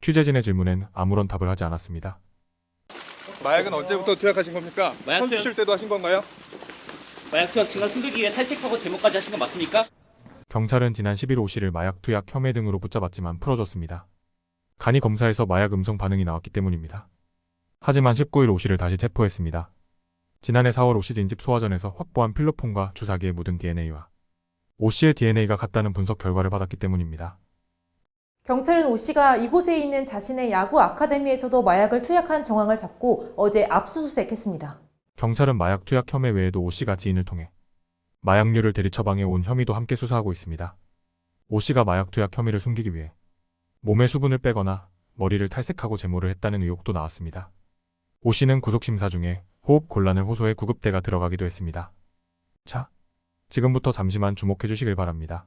취재진의 질문엔 아무런 답을 하지 않았습니다. 마약은 언제부터 투약하신 겁니까? 마약 선수 투약- 실 때도 하신 건가요? 마약 투약 증거 숨기기 위해 탈색하고 제모까지 하신 거 맞습니까? 경찰은 지난 11일 오 씨를 마약 투약 혐의 등으로 붙잡았지만 풀어줬습니다. 간이 검사에서 마약 음성 반응이 나왔기 때문입니다. 하지만 19일 오 씨를 다시 체포했습니다. 지난해 4월 오 씨 진집 소화전에서 확보한 필로폰과 주사기에 묻은 DNA와 오 씨의 DNA가 같다는 분석 결과를 받았기 때문입니다. 경찰은 오 씨가 이곳에 있는 자신의 야구 아카데미에서도 마약을 투약한 정황을 잡고 어제 압수수색했습니다. 경찰은 마약 투약 혐의 외에도 오 씨가 지인을 통해 마약류를 대리 처방해 온 혐의도 함께 수사하고 있습니다. 오 씨가 마약 투약 혐의를 숨기기 위해 몸에 수분을 빼거나 머리를 탈색하고 제모를 했다는 의혹도 나왔습니다. 오 씨는 구속심사 중에 호흡 곤란을 호소해 구급대가 들어가기도 했습니다. 자, 지금부터 잠시만 주목해 주시길 바랍니다.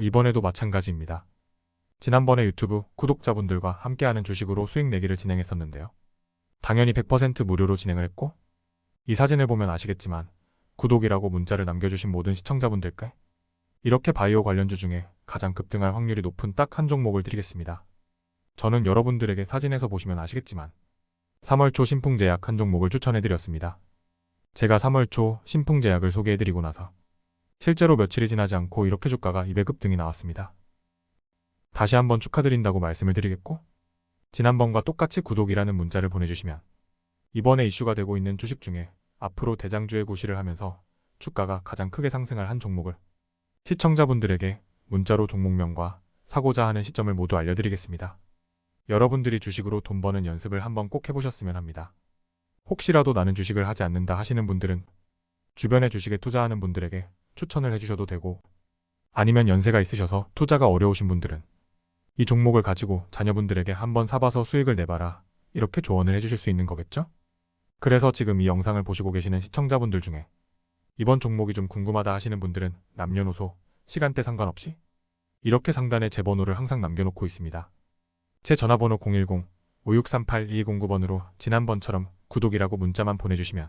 이번에도 마찬가지입니다. 지난번에 유튜브 구독자분들과 함께하는 주식으로 수익 내기를 진행했었는데요. 당연히 100% 무료로 진행을 했고 이 사진을 보면 아시겠지만 구독이라고 문자를 남겨주신 모든 시청자분들께 이렇게 바이오 관련주 중에 가장 급등할 확률이 높은 딱 한 종목을 드리겠습니다. 저는 여러분들에게 사진에서 보시면 아시겠지만 3월 초 신풍제약 한 종목을 추천해드렸습니다. 제가 3월 초 신풍제약을 소개해드리고 나서 실제로 며칠이 지나지 않고 이렇게 주가가 200급 등이 나왔습니다. 다시 한번 축하드린다고 말씀을 드리겠고 지난번과 똑같이 구독이라는 문자를 보내주시면 이번에 이슈가 되고 있는 주식 중에 앞으로 대장주의 구실을 하면서 주가가 가장 크게 상승할 한 종목을 시청자분들에게 문자로 종목명과 사고자 하는 시점을 모두 알려드리겠습니다. 여러분들이 주식으로 돈 버는 연습을 한번 꼭 해보셨으면 합니다. 혹시라도 나는 주식을 하지 않는다 하시는 분들은 주변에 주식에 투자하는 분들에게 추천을 해주셔도 되고 아니면 연세가 있으셔서 투자가 어려우신 분들은 이 종목을 가지고 자녀분들에게 한번 사봐서 수익을 내봐라 이렇게 조언을 해주실 수 있는 거겠죠? 그래서 지금 이 영상을 보시고 계시는 시청자분들 중에 이번 종목이 좀 궁금하다 하시는 분들은 남녀노소, 시간대 상관없이 이렇게 상단에 제 번호를 항상 남겨놓고 있습니다. 제 전화번호 010-5638-2209번으로 지난번처럼 구독이라고 문자만 보내주시면